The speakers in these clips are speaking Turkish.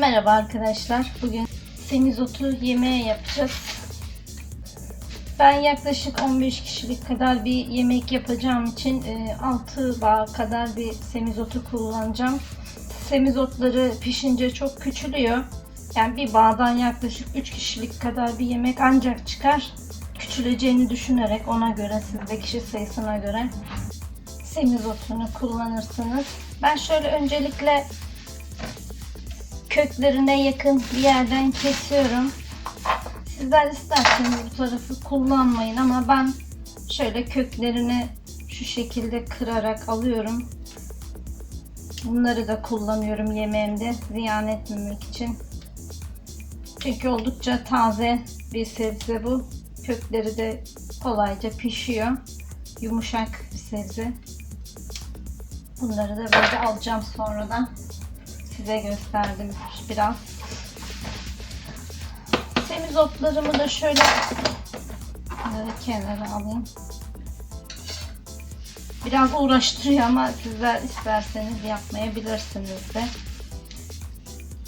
Merhaba arkadaşlar. Bugün semizotu yemeği yapacağız. Ben yaklaşık 15 kişilik kadar bir yemek yapacağım için 6 bağ kadar bir semizotu kullanacağım. Semizotları pişince çok küçülüyor. Yani bir bağdan yaklaşık 3 kişilik kadar bir yemek ancak çıkar. Küçüleceğini düşünerek ona göre siz de kişi sayısına göre semizotunu kullanırsınız. Ben şöyle öncelikle köklerine yakın bir yerden kesiyorum. Sizler isterseniz bu tarafı kullanmayın ama ben şöyle köklerini şu şekilde kırarak alıyorum. Bunları da kullanıyorum yemeğimde ziyan etmemek için. Çünkü oldukça taze bir sebze bu. Kökleri de kolayca pişiyor. Yumuşak bir sebze. Bunları da böyle alacağım sonradan. Size gösterdim biraz. Semizotlarımı da şöyle kenara alayım. Biraz uğraştırıyor ama sizler isterseniz yapmayabilirsiniz de.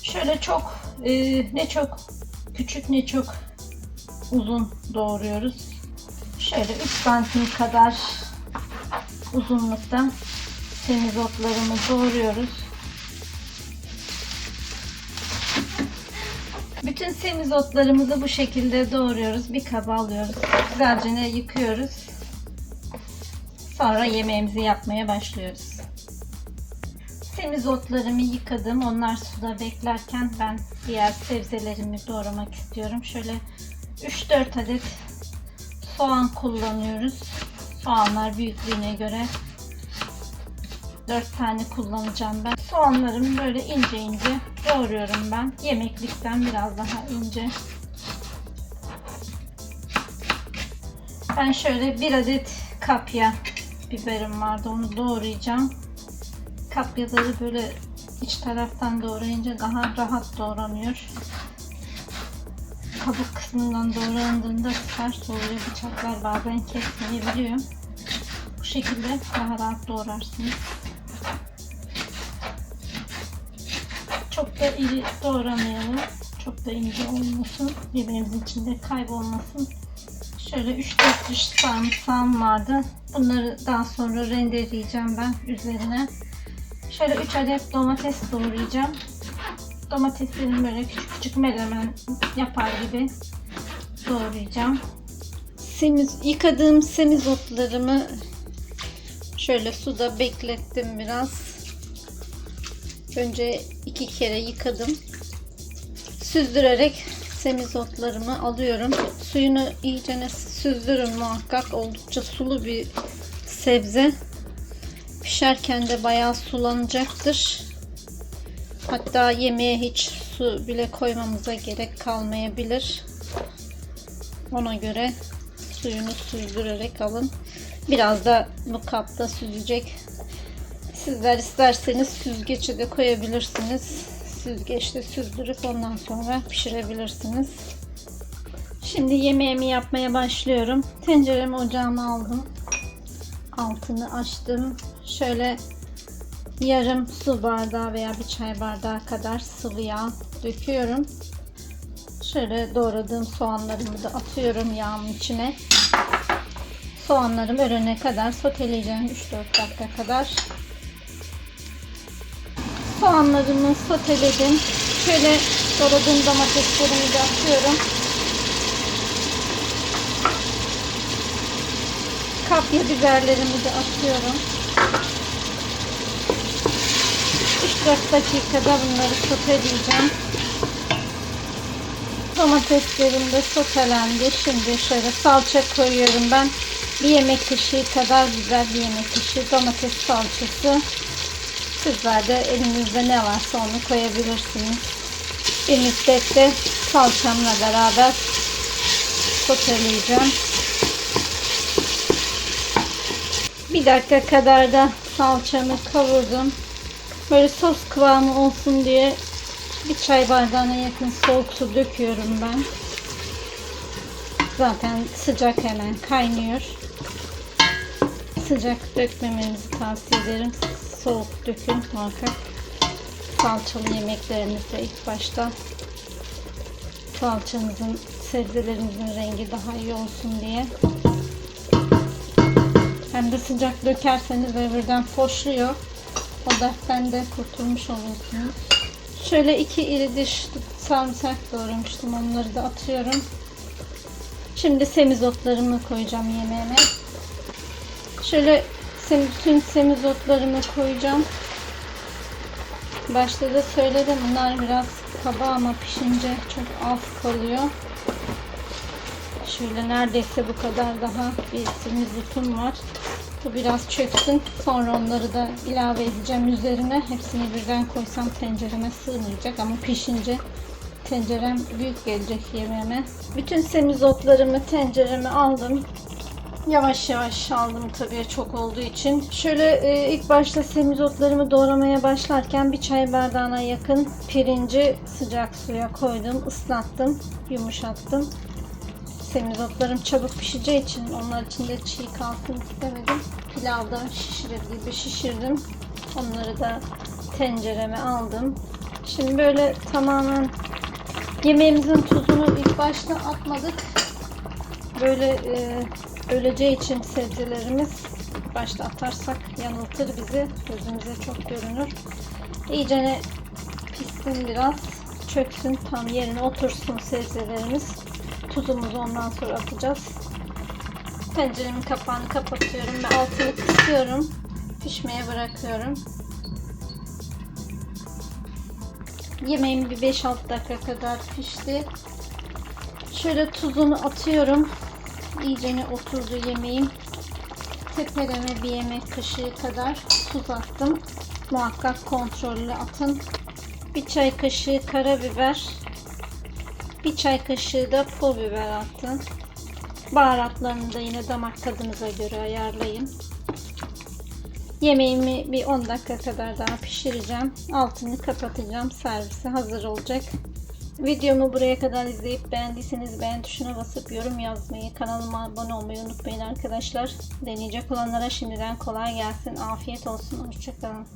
Şöyle çok e, ne çok küçük ne çok uzun doğruyoruz. Şöyle 3 santim kadar uzunlukta semizotlarımı doğruyoruz. Bütün semizotlarımızı bu şekilde doğruyoruz. Bir kaba alıyoruz. Güzelce yıkıyoruz. Sonra yemeğimizi yapmaya başlıyoruz. Semizotlarımı yıkadım. Onlar suda beklerken ben diğer sebzelerimi doğramak istiyorum. Şöyle 3-4 adet soğan kullanıyoruz. Soğanlar büyüklüğüne göre 4 tane kullanacağım ben. Soğanlarımı böyle ince ince doğruyorum ben. Yemeklikten biraz daha ince. Ben şöyle bir adet kapya biberim vardı. Onu doğrayacağım. Kapyaları böyle iç taraftan doğrayınca daha rahat doğranıyor. Kabuk kısmından doğrandığında sert oluyor. Bıçaklar bazen kesmeyebiliyor. Bu şekilde daha rahat doğrarsınız. Da iri doğramayalım. Çok da ince olmasın. Birbirimizin içinde kaybolmasın. Şöyle 3-4 diş sarımsağım vardı. Bunları daha sonra rendeleyeceğim ben üzerine. Şöyle 3 adet domates doğrayacağım. Domateslerimi böyle küçük küçük melemen yapar gibi doğrayacağım. Semiz, yıkadığım semizotlarımı şöyle suda beklettim biraz. Önce iki kere yıkadım. Süzdürerek semizotlarımı alıyorum. Suyunu iyice süzdürün muhakkak. Oldukça sulu bir sebze. Pişerken de bayağı sulanacaktır. Hatta yemeğe hiç su bile koymamıza gerek kalmayabilir. Ona göre suyunu süzdürerek alın. Biraz da bu kapta süzecek Sizler isterseniz süzgece de koyabilirsiniz. Süzgeçte süzdürüp ondan sonra pişirebilirsiniz. Şimdi yemeğimi yapmaya başlıyorum. Tenceremi ocağıma aldım. Altını açtım. Şöyle yarım su bardağı veya bir çay bardağı kadar sıvı yağ döküyorum. Şöyle doğradığım soğanlarımı da atıyorum yağın içine. Soğanlarım örene kadar soteleyeceğim 3-4 dakika kadar. Soğanlarımı soteledim. Şöyle doğradığım domateslerimi de atıyorum. Kapya biberlerimi de atıyorum. 3-4 dakikada bunları soteleyeceğim. Domateslerim de sotelendi. Şimdi şöyle salça koyuyorum ben. Bir yemek kaşığı kadar güzel bir yemek kaşığı domates salçası. Sizler de elinizde ne varsa onu koyabilirsiniz. Bir müddet de salçamla beraber soteleyeceğim. Bir dakika kadar da salçamı kavurdum. Böyle sos kıvamı olsun diye bir çay bardağına yakın soğuk su döküyorum ben. Zaten sıcak hemen kaynıyor. Sıcak dökmemenizi tavsiye ederim soğuk dökün muhakkak. salçalı yemeklerimizde ilk başta salçamızın, sebzelerimizin rengi daha iyi olsun diye. Hem de sıcak dökerseniz ve birden foşluyor. O dertten de kurtulmuş olursunuz. Şöyle iki iri diş sarımsak doğramıştım. Onları da atıyorum. Şimdi semizotlarımı koyacağım yemeğime. Şöyle sem- bütün semizotlarımı koyacağım. Başta da söyledim bunlar biraz kaba ama pişince çok az kalıyor. Şöyle neredeyse bu kadar daha bir semizotum var. Bu biraz çöksün. Sonra onları da ilave edeceğim üzerine. Hepsini birden koysam tencereme sığmayacak ama pişince tencerem büyük gelecek yemeğime. Bütün semizotlarımı tencereme aldım. Yavaş yavaş aldım tabii çok olduğu için. Şöyle e, ilk başta semizotlarımı doğramaya başlarken bir çay bardağına yakın pirinci sıcak suya koydum, ıslattım, yumuşattım. Semizotlarım çabuk pişeceği için onlar içinde çiğ kalsın istemedim. Pilavda şişirir gibi şişirdim. Onları da tencereme aldım. Şimdi böyle tamamen yemeğimizin tuzunu ilk başta atmadık. Böyle e, öleceği için sebzelerimiz başta atarsak yanıltır bizi. Gözümüze çok görünür. İyicene pişsin biraz. Çöksün tam yerine otursun sebzelerimiz. Tuzumuzu ondan sonra atacağız. Tenceremin kapağını kapatıyorum ve altını kısıyorum. Pişmeye bırakıyorum. Yemeğim bir 5-6 dakika kadar pişti. Şöyle tuzunu atıyorum. İyicene oturdu yemeğim. Tepeleme bir yemek kaşığı kadar tuz attım. Muhakkak kontrollü atın. Bir çay kaşığı karabiber. Bir çay kaşığı da pul biber attım. Baharatlarını da yine damak tadınıza göre ayarlayın. Yemeğimi bir 10 dakika kadar daha pişireceğim. Altını kapatacağım. Servise hazır olacak. Videomu buraya kadar izleyip beğendiyseniz beğen tuşuna basıp yorum yazmayı, kanalıma abone olmayı unutmayın arkadaşlar. Deneyecek olanlara şimdiden kolay gelsin. Afiyet olsun. Hoşçakalın.